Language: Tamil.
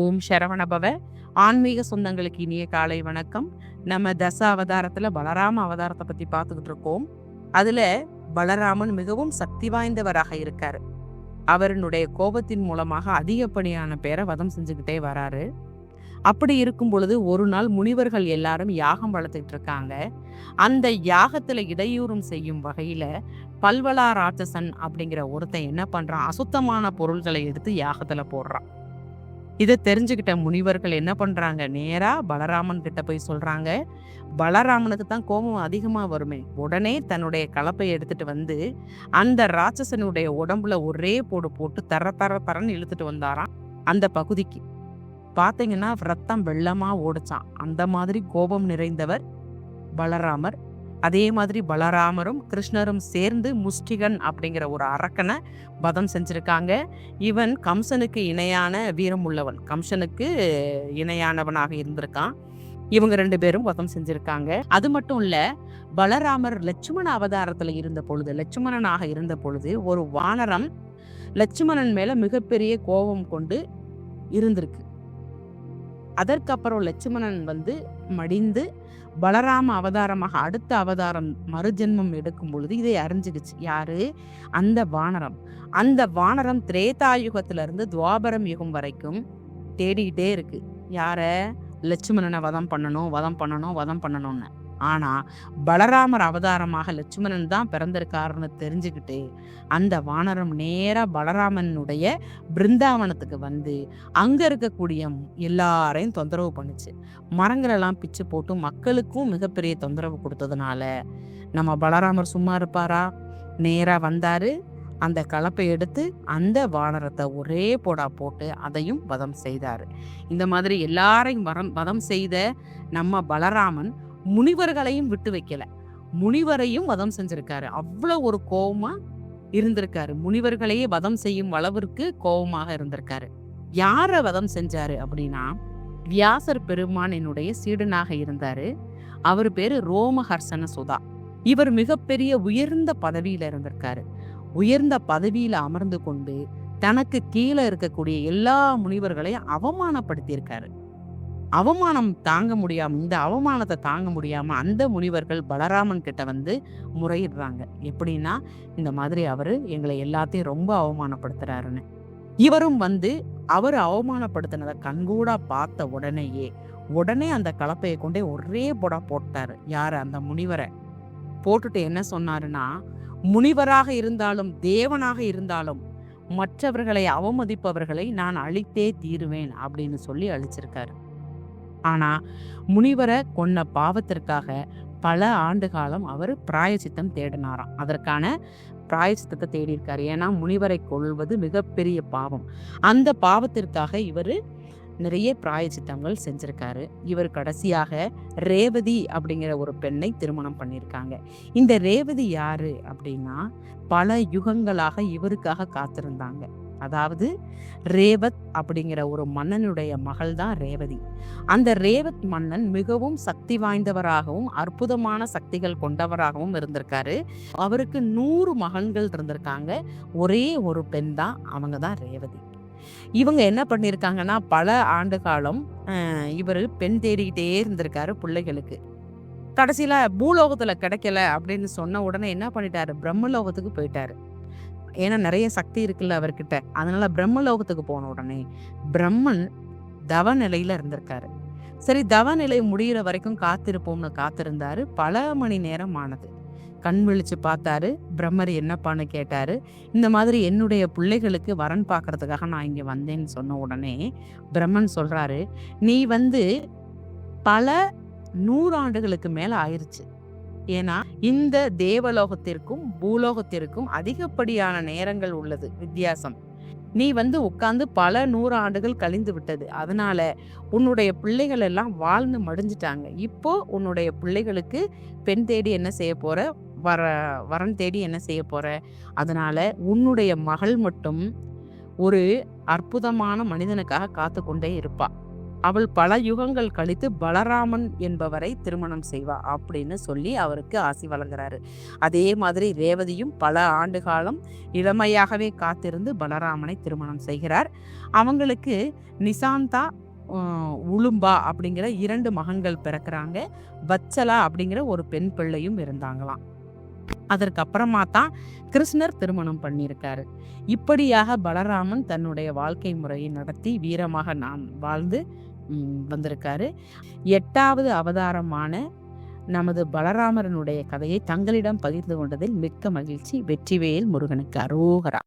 ஓம் சரவணபவ ஆன்மீக சொந்தங்களுக்கு இனிய காலை வணக்கம். நம்ம தச அவதாரத்தில் பலராம அவதாரத்தை பற்றி பார்த்துக்கிட்டு இருக்கோம். அதில் பலராமன் மிகவும் சக்தி வாய்ந்தவராக இருக்கார். அவருடைய கோபத்தின் மூலமாக அதிகப்படியான பேரை வதம் செஞ்சுக்கிட்டே வராரு. அப்படி இருக்கும் பொழுது ஒரு நாள் முனிவர்கள் எல்லாரும் யாகம் வளர்த்துக்கிட்டு இருக்காங்க. அந்த யாகத்துல இடையூறும் செய்யும் வகையில பல்வலா ராட்சசன் அப்படிங்கிற ஒருத்தன் என்ன பண்றான்? அசுத்தமான பொருள்களை எடுத்து யாகத்துல போடுறான். இதை தெரிஞ்சுக்கிட்ட முனிவர்கள் என்ன பண்ணுறாங்க நேராக பலராமன் கிட்ட போய் சொல்கிறாங்க பலராமனுக்கு தான் கோபம் அதிகமாக வருமே. உடனே தன்னுடைய கலப்பை எடுத்துட்டு வந்து அந்த ராட்சசனுடைய உடம்புல ஒரே போடு போட்டு தர தர தரன்னு இழுத்துட்டு வந்தாராம். அந்த பகுதிக்கு. பார்த்தீங்கன்னா ரத்தம் வெள்ளமாக ஓடிச்சான் அந்த மாதிரி கோபம் நிறைந்தவர் பலராமர். அதே மாதிரி பலராமரும் கிருஷ்ணரும் சேர்ந்து முஷ்டிகன் அப்படிங்கிற ஒரு அரக்கனை வதம் செஞ்சுருக்காங்க. இவன் கம்சனுக்கு இணையான வீரம் உள்ளவன். கம்சனுக்கு இணையானவனாக இருந்திருக்கான். இவங்க ரெண்டு பேரும் வதம் செஞ்சிருக்காங்க. அது மட்டும் இல்ல பலராமர் லட்சுமண அவதாரத்துல இருந்த பொழுது லட்சுமணனாக இருந்த பொழுது ஒரு வானரம் லட்சுமணன் மேல மிகப்பெரிய கோபம் கொண்டு இருந்திருக்கு. அதற்கப்புறம் லட்சுமணன் வந்து மடிந்து பலராம அவதாரமாக அடுத்த அவதாரம் மறுஜென்மம் எடுக்கும் பொழுது இதை அறிஞ்சிடுச்சு. யாரு? அந்த வானரம். அந்த வானரம் திரேதாயுகத்திலிருந்து துவாபரம் யுகம் வரைக்கும் தேடிக்கிட்டே இருக்கு. யார? லட்சுமணனை வதம் பண்ணணும் வதம் பண்ணணும் வதம் பண்ணணும்னு. ஆனால் பலராமர் அவதாரமாக லட்சுமணன் தான் பிறந்திருக்காருன்னு தெரிஞ்சுக்கிட்டு அந்த வானரம் நேராக பலராமனுடைய பிருந்தாவனத்துக்கு வந்து அங்கே இருக்கக்கூடிய எல்லாரையும் தொந்தரவு பண்ணுச்சு. மரங்களெல்லாம் பிச்சு போட்டு மக்களுக்கும் மிகப்பெரிய தொந்தரவு கொடுத்ததுனால நம்ம பலராமர் சும்மா இருப்பாரா? நேராக வந்தார் அந்த கலப்பை எடுத்து அந்த வானரத்தை ஒரே போடா போட்டு அதையும் வதம் செய்தார். இந்த மாதிரி எல்லாரையும் வரம் வதம் செய்த நம்ம பலராமன் முனிவர்களையும் விட்டு வைக்கல. முனிவரையும் வதம் செஞ்சிருக்காரு. அவ்வளோ ஒரு கோபமா இருந்திருக்காரு. முனிவர்களையே வதம் செய்யும் அளவிற்கு கோபமாக இருந்திருக்காரு. யாரை வதம் செஞ்சாரு அப்படின்னா வியாசர் பெருமான் என்னுடைய சீடனாக இருந்தாரு. அவர் பேரு ரோமஹர்சன சுதா. இவர் மிகப்பெரிய உயர்ந்த பதவியில இருந்திருக்காரு. உயர்ந்த பதவியில அமர்ந்து கொண்டு தனக்கு கீழே இருக்கக்கூடிய எல்லா முனிவர்களையும் அவமானப்படுத்தியிருக்காரு. அவமானம் தாங்க முடியாம இந்த அவமானத்தை தாங்க முடியாம அந்த முனிவர்கள் பலராமன் கிட்ட வந்து முறையிடுறாங்க. எப்படின்னா இந்த மாதிரி அவரு எங்களை எல்லாத்தையும் ரொம்ப அவமானப்படுத்துறாருன்னு. இவரும் வந்து அவர் அவமானப்படுத்தினதை கண்கூடா பார்த்த உடனேயே உடனே அந்த கலப்பையை கொண்டே ஒரே போடா போட்டாரு. யாரு? அந்த முனிவரை. போட்டுட்டு என்ன சொன்னாருன்னா முனிவராக இருந்தாலும் தேவனாக இருந்தாலும் மற்றவர்களை அவமதிப்பவர்களை நான் அழித்தே தீருவேன் அப்படின்னு சொல்லி அழிச்சிருக்காரு. ஆனா முனிவரை கொன்ன பாவத்திற்காக பல ஆண்டு காலம் அவர் பிராயச்சித்தம் தேடினாராம். அதற்கான பிராயச்சித்தத்தை தேடியிருக்காரு. ஏன்னா முனிவரை கொள்வது மிகப்பெரிய பாவம். அந்த பாவத்திற்காக இவர் நிறைய பிராயச்சித்தங்கள் செஞ்சிருக்காரு. இவர் கடைசியாக ரேவதி அப்படிங்கிற ஒரு பெண்ணை திருமணம் பண்ணியிருக்காங்க. இந்த ரேவதி யாரு அப்படின்னா பல யுகங்களாக இவருக்காக காத்திருந்தாங்க. அதாவது ரேவத் அப்படிங்கிற ஒரு மன்னனுடைய மகள் தான் ரேவதி. அந்த ரேவத் மன்னன் மிகவும் சக்தி வாய்ந்தவராகவும் அற்புதமான சக்திகள் கொண்டவராகவும் இருந்திருக்காரு. அவருக்கு நூறு மகன்கள் இருந்திருக்காங்க. ஒரே ஒரு பெண் தான் அவங்க தான் ரேவதி. இவங்க என்ன பண்ணியிருக்காங்கன்னா பல ஆண்டு காலம் இவர் பெண் தேடிக்கிட்டே இருந்திருக்காரு பிள்ளைகளுக்கு. கடைசியில் பூலோகத்தில் கிடைக்கல அப்படின்னு சொன்ன உடனே என்ன பண்ணிட்டாரு? பிரம்மலோகத்துக்கு போயிட்டாரு. ஏன்னா நிறைய சக்தி இருக்குல்ல அவர்கிட்ட. அதனால பிரம்மலோகத்துக்கு போன உடனே பிரம்மன் தவ நிலையில இருந்திருக்காரு. சரி தவ நிலை முடிகிற வரைக்கும் காத்திருப்போம்னு காத்திருந்தாரு. பல மணி நேரம் ஆனது. கண் விழிச்சு பார்த்தாரு. பிரம்மர் என்னப்பான்னு கேட்டாரு. இந்த மாதிரி என்னுடைய பிள்ளைகளுக்கு வரன் பார்க்கறதுக்காக நான் இங்கே வந்தேன்னு சொன்ன உடனே பிரம்மன் சொல்றாரு நீ வந்து பல நூறாண்டுகளுக்கு மேல ஆயிடுச்சு ஏன்னா இந்த தேவலோகத்திற்கும் பூலோகத்திற்கும் அதிகப்படியான நேரங்கள் உள்ளது வித்தியாசம். நீ வந்து உட்கார்ந்து பல நூறு ஆண்டுகள் கழிந்து விட்டது. அதனால உன்னுடைய பிள்ளைகள் எல்லாம் வாழ்ந்து மடிஞ்சிட்டாங்க. இப்போ உன்னுடைய பிள்ளைகளுக்கு பெண் தேடி என்ன செய்ய போற? வர வரன் தேடி என்ன செய்ய போற? அதனால உன்னுடைய மகள் மட்டும் ஒரு அற்புதமான மனிதனுக்காக காத்து கொண்டே இருப்பாள் அவள் பல யுகங்கள் கழித்து பலராமன் என்பவரை திருமணம் செய்வா அப்படின்னு சொல்லி அவருக்கு ஆசி வழங்குறாரு. அதே மாதிரி ரேவதியும் பல ஆண்டு காலம் இளமையாகவே காத்திருந்து பலராமனை திருமணம் செய்கிறார். அவங்களுக்கு நிசாந்தா உளும்பா அப்படிங்கிற இரண்டு மகன்கள் பிறக்கிறாங்க. வச்சலா அப்படிங்கிற ஒரு பெண் பிள்ளையும் இருந்தாங்களாம். அதற்கப்புறமா தான் கிருஷ்ணர் திருமணம் பண்ணியிருக்காரு. இப்படியாக பலராமன் தன்னுடைய வாழ்க்கை முறையை நடத்தி வீரமாக நாம் வாழ்ந்து வந்திருக்காரு. எட்டாவது அவதாரமான நமது பலராமரனுடைய கதையை தங்களிடம் பகிர்ந்து கொண்டதில் மிக்க மகிழ்ச்சி. வெற்றிவேல் முருகனுக்கு அரோகரா.